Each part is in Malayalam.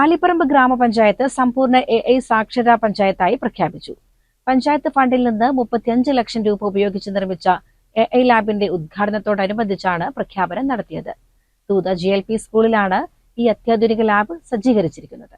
ആലിപ്പറമ്പ് ഗ്രാമപഞ്ചായത്ത് സമ്പൂർണ എ ഐ സാക്ഷരതാ പഞ്ചായത്തായി പ്രഖ്യാപിച്ചു. പഞ്ചായത്ത് ഫണ്ടിൽ നിന്ന് മുപ്പത്തിയഞ്ച് ലക്ഷം രൂപ ഉപയോഗിച്ച് നിർമ്മിച്ച എ ഐ ലാബിന്റെ ഉദ്ഘാടനത്തോടനുബന്ധിച്ചാണ് പ്രഖ്യാപനം നടത്തിയത്. തൂത ജി എൽ പി സ്കൂളിലാണ് ഈ അത്യാധുനിക ലാബ് സജ്ജീകരിച്ചിരിക്കുന്നത്.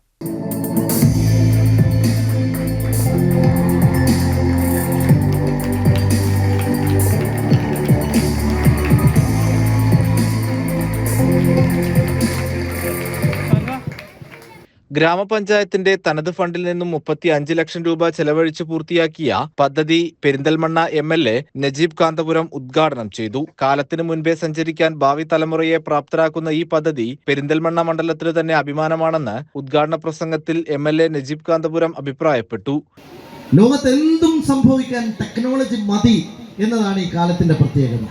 ഗ്രാമപഞ്ചായത്തിന്റെ തനത് ഫണ്ടിൽ നിന്നും മുപ്പത്തി അഞ്ച് ലക്ഷം രൂപ ചെലവഴിച്ച് പൂർത്തിയാക്കിയ പദ്ധതി Perinthalmanna M L A Najeeb Kanthapuram ഉദ്ഘാടനം ചെയ്തു. കാലത്തിനു മുൻപേ സഞ്ചരിക്കാൻ ഭാവി തലമുറയെ പ്രാപ്തരാക്കുന്ന ഈ പദ്ധതി പെരിന്തൽമണ്ണ മണ്ഡലത്തിന് തന്നെ അഭിമാനമാണെന്ന് ഉദ്ഘാടന പ്രസംഗത്തിൽ M L A Najeeb Kanthapuram അഭിപ്രായപ്പെട്ടു. ലോകത്ത് എന്തും സംഭവിക്കാൻ ടെക്നോളജി മതി എന്നതാണ് ഈ കാലത്തിന്റെ പ്രത്യേകത.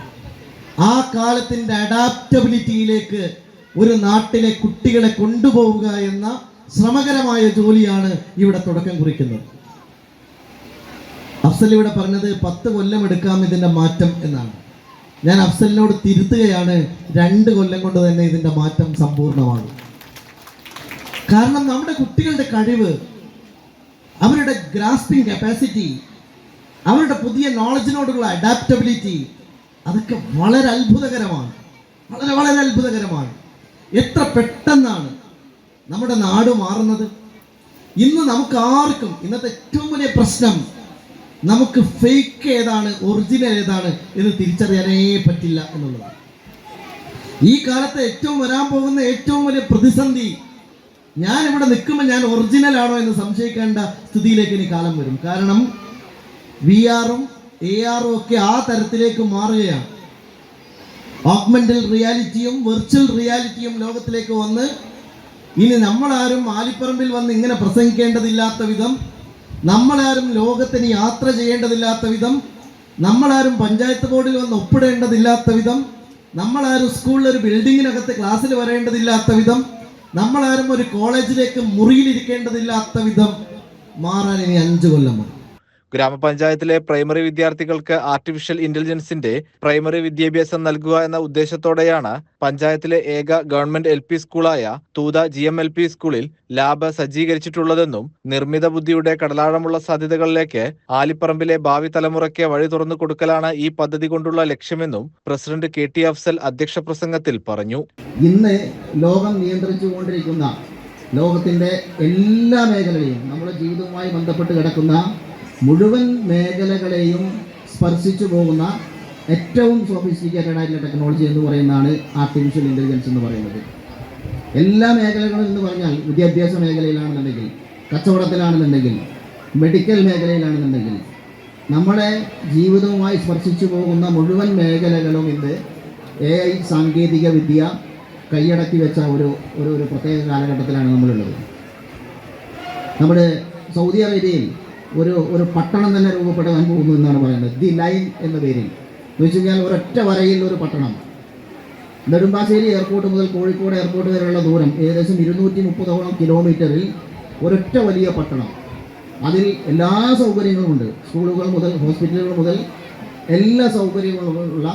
ആ കാലത്തിന്റെ അഡാപ്റ്റബിലിറ്റിയിലേക്ക് ഒരു നാട്ടിലെ കുട്ടികളെ കൊണ്ടുപോവുക എന്ന ശ്രമകരമായ ജോലിയാണ് ഇവിടെ തുടക്കം കുറിക്കുന്നത്. അഫ്സൽ ഇവിടെ പറഞ്ഞത് പത്ത് കൊല്ലം എടുക്കാം ഇതിന്റെ മാറ്റം എന്നാണ്. ഞാൻ അഫ്സലിനോട് തിരുത്തുകയാണ് രണ്ട് കൊല്ലം കൊണ്ട് തന്നെ ഇതിന്റെ മാറ്റം സമ്പൂർണമാണ് കാരണം നമ്മുടെ കുട്ടികളുടെ കഴിവ് അവരുടെ ഗ്രാസ്പിംഗ് കപ്പാസിറ്റി അവരുടെ പുതിയ നോളജിനോടുള്ള അഡാപ്റ്റബിലിറ്റി അതൊക്കെ വളരെ അത്ഭുതകരമാണ്. വളരെ വളരെ അത്ഭുതകരമാണ്. എത്ര പെട്ടെന്നാണ് നമ്മുടെ നാട് മാറുന്നത്? ഇന്ന് നമുക്ക് ആർക്കും ഇന്നത്തെ ഏറ്റവും വലിയ പ്രശ്നം നമുക്ക് ഫേക്ക് ഏതാണ് ഒറിജിനൽ ഏതാണ് എന്ന് തിരിച്ചറിയാനേ പറ്റില്ല എന്നുള്ളതാണ്. ഈ കാലത്തെ ഏറ്റവും വരാൻ പോകുന്ന ഏറ്റവും വലിയ പ്രതിസന്ധി ഞാൻ ഇവിടെ നിൽക്കുമ്പോൾ ഞാൻ ഒറിജിനൽ ആണോ എന്ന് സംശയിക്കേണ്ട സ്ഥിതിയിലേക്ക് ഇനി കാലം വരും. കാരണം വി ആറും എ ആറും ഒക്കെ ആ തരത്തിലേക്ക് മാറുകയാണ്. ഓഗ്മെന്റൽ റിയാലിറ്റിയും വെർച്വൽ റിയാലിറ്റിയും ലോകത്തിലേക്ക് വന്ന് ഇനി നമ്മളാരും ആലിപ്പറമ്പിൽ വന്ന് ഇങ്ങനെ പ്രസംഗിക്കേണ്ടതില്ലാത്ത വിധം നമ്മളാരും ലോകത്തിന് യാത്ര ചെയ്യേണ്ടതില്ലാത്ത വിധം നമ്മളാരും പഞ്ചായത്ത് ബോർഡിൽ വന്ന് ഒപ്പിടേണ്ടതില്ലാത്ത വിധം നമ്മളാരും സ്കൂളിൽ ഒരു ബിൽഡിങ്ങിനകത്ത് ക്ലാസ്സിൽ വരേണ്ടതില്ലാത്ത വിധം നമ്മളാരും ഒരു കോളേജിലേക്ക് മുറിയിലിരിക്കേണ്ടതില്ലാത്ത വിധം മാറാൻ ഇനി അഞ്ചു കൊല്ലം മതി. ഗ്രാമപഞ്ചായത്തിലെ പ്രൈമറി വിദ്യാർത്ഥികൾക്ക് ആർട്ടിഫിഷ്യൽ ഇന്റലിജൻസിന്റെ പ്രൈമറി വിദ്യാഭ്യാസം നൽകുക എന്ന ഉദ്ദേശത്തോടെയാണ് പഞ്ചായത്തിലെ ഏക government L P സ്കൂളായ Thootha G M L P സ്കൂളിൽ ലാബ് സജ്ജീകരിച്ചിട്ടുള്ളതെന്നും നിർമ്മിത ബുദ്ധിയുടെ കടലാഴമുള്ള സാധ്യതകളിലേക്ക് ആലിപ്പറമ്പിലെ ഭാവി തലമുറയ്ക്ക് വഴി തുറന്നു കൊടുക്കലാണ് ഈ പദ്ധതി കൊണ്ടുള്ള ലക്ഷ്യമെന്നും പ്രസിഡന്റ് കെ ടി അഫ്സൽ അധ്യക്ഷ പ്രസംഗത്തിൽ പറഞ്ഞു. ഇന്ന് ലോകം നിയന്ത്രിച്ചുകൊണ്ടിരിക്കുന്ന ലോകത്തിന്റെ എല്ലാ മേഖലയും നമ്മുടെ ജീവിതവുമായി ബന്ധപ്പെട്ട് കിടക്കുന്ന മുഴുവൻ മേഖലകളെയും സ്പർശിച്ചു പോകുന്ന ഏറ്റവും സോഫിസ്റ്റിക്കേറ്റഡ് ആയിട്ടുള്ള ടെക്നോളജി എന്ന് പറയുന്നതാണ് ആർട്ടിഫിഷ്യൽ ഇന്റലിജൻസ് എന്ന് പറയുന്നത്. എല്ലാ മേഖലകളും എന്ന് പറഞ്ഞാൽ വിദ്യാഭ്യാസ മേഖലയിലാണെന്നുണ്ടെങ്കിൽ കച്ചവടത്തിലാണെന്നുണ്ടെങ്കിൽ മെഡിക്കൽ മേഖലയിലാണെന്നുണ്ടെങ്കിൽ നമ്മുടെ ജീവിതവുമായി സ്പർശിച്ചു പോകുന്ന മുഴുവൻ മേഖലകളും ഇന്ന് എ ഐ സാങ്കേതിക വിദ്യ കൈയടക്കി വെച്ച ഒരു ഒരു ഒരു പ്രത്യേക കാലഘട്ടത്തിലാണ് നമ്മളുള്ളത്. നമ്മുടെ സൗദി അറേബ്യയിൽ ഒരു ഒരു പട്ടണം തന്നെ രൂപപ്പെടാൻ പോകുന്നു എന്നാണ് പറയുന്നത്. ദി ലൈൻ എന്ന പേരിൽ. എന്ന് വെച്ച് കഴിഞ്ഞാൽ ഒരൊറ്റ വരയിൽ ഒരു പട്ടണം. നെടുമ്പാശ്ശേരി എയർപോർട്ട് മുതൽ കോഴിക്കോട് എയർപോർട്ട് വരെയുള്ള ദൂരം ഏകദേശം ഇരുന്നൂറ്റി മുപ്പതോളം കിലോമീറ്ററിൽ ഒരൊറ്റ വലിയ പട്ടണം. അതിൽ എല്ലാ സൗകര്യങ്ങളുമുണ്ട് സ്കൂളുകൾ മുതൽ ഹോസ്പിറ്റലുകൾ മുതൽ എല്ലാ സൗകര്യങ്ങളുമുള്ള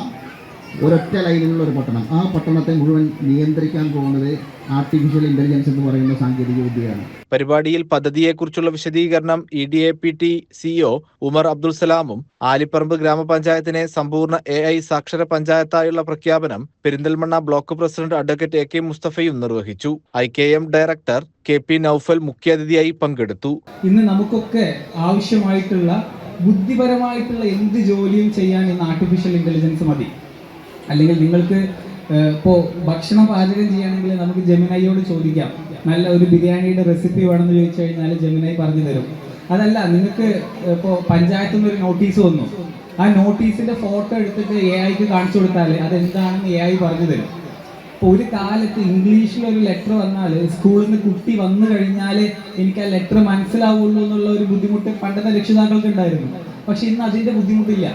ഒരൊറ്റ ലൈനിലുള്ള ഒരു പട്ടണം. ആ പട്ടണത്തെ മുഴുവൻ നിയന്ത്രിക്കാൻ പോകുന്നത് ആർട്ടിഫിഷ്യൽ ഇന്റലിജൻസ് എന്ന് പറയുന്ന സാങ്കേതിക വിദ്യയാണ്. പരിപാടിയിൽ പദ്ധതിയെക്കുറിച്ചുള്ള വിശദീകരണം E D A P T CEO Umar Abdul സലാമും Alipparamba ഗ്രാമപഞ്ചായത്തിനെ സമ്പൂർണ എ ഐ സാക്ഷര പഞ്ചായത്തായുള്ള പ്രഖ്യാപനം Perinthalmanna block president advocate A K മുസ്തഫയും നിർവഹിച്ചു. I K M director K P Noufal മുഖ്യാതിഥിയായി പങ്കെടുത്തു. ഇന്ന് നമുക്കൊക്കെ ആവശ്യമായിട്ടുള്ള ബുദ്ധിപരമായിട്ടുള്ള എന്ത് ജോലിയും ചെയ്യാൻ ഇന്ന് ആർട്ടിഫിഷ്യൽ ഇന്റലിജൻസ് മതി. അല്ലെങ്കിൽ നിങ്ങൾക്ക് ഇപ്പോൾ ഭക്ഷണം പാചകം ചെയ്യുകയാണെങ്കിൽ നമുക്ക് ജമിനായിയോട് ചോദിക്കാം. നല്ല ഒരു ബിരിയാണിയുടെ റെസിപ്പി വേണമെന്ന് ചോദിച്ചു കഴിഞ്ഞാൽ ജമിനായി പറഞ്ഞു തരും. അതല്ല നിങ്ങൾക്ക് ഇപ്പോൾ പഞ്ചായത്തിൽ നിന്ന് ഒരു നോട്ടീസ് വന്നു. ആ നോട്ടീസിന്റെ ഫോട്ടോ എടുത്തിട്ട് എ ഐക്ക് കാണിച്ചു കൊടുത്താൽ അതെന്താണെന്ന് എ ഐ പറഞ്ഞു തരും. ഇപ്പോൾ ഒരു കാലത്ത് ഇംഗ്ലീഷിൽ ഒരു ലെറ്റർ വന്നാൽ സ്കൂളിൽ നിന്ന് കുട്ടി വന്നു കഴിഞ്ഞാൽ എനിക്ക് ആ ലെറ്റർ മനസ്സിലാവുള്ളൂ എന്നുള്ള ഒരു ബുദ്ധിമുട്ട് പണ്ടത്തെ രക്ഷിതാക്കൾക്ക് ഉണ്ടായിരുന്നു. പക്ഷെ ഇന്ന് അതിന്റെ ബുദ്ധിമുട്ടില്ല.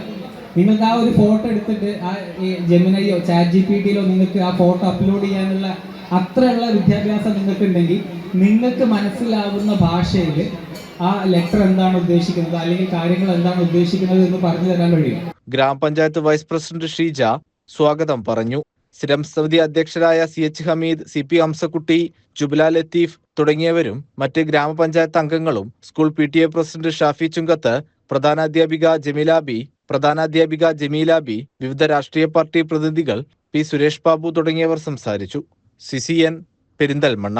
നിങ്ങൾക്ക് ആ ഒരു ഫോട്ടോ എടുത്തിട്ട് ആ ഈ ജെമിനയോ ചാറ്റ് ജി പി ടിയിലോ നിങ്ങൾക്ക് ആ ഫോട്ടോ അപ്ലോഡ് ചെയ്യാനുള്ള അത്രയുള്ള വിദ്യാഭ്യാസം നിങ്ങൾക്ക് ഉണ്ടെങ്കിൽ നിങ്ങൾക്ക് മനസ്സിലാവുന്ന ഭാഷയിൽ ആ ലെറ്റർ എന്താണ് ഉദ്ദേശിക്കുന്നത് അല്ലെങ്കിൽ കാര്യങ്ങൾ എന്താണ് ഉദ്ദേശിക്കുന്നത് എന്ന് പറഞ്ഞു തരാൻ കഴിയും. ഗ്രാമപഞ്ചായത്ത് വൈസ് പ്രസിഡന്റ് ഷീജ സ്വാഗതം പറഞ്ഞു. സ്ഥിരം സമിതി അധ്യക്ഷരായ C H Hameed C P Hamsakutty Jubila Latheef തുടങ്ങിയവരും മറ്റ് ഗ്രാമപഞ്ചായത്ത് അംഗങ്ങളും school P T A president Shafi Chungath പ്രധാനാധ്യാപിക Jameela പ്രധാനാധ്യാപിക ജമീല ബി വിവിധ രാഷ്ട്രീയ പാർട്ടി പ്രതിനിധികൾ പി സുരേഷ് ബാബു തുടങ്ങിയവർ സംസാരിച്ചു. സിസിഎൻ പെരിന്തൽമണ്ണ.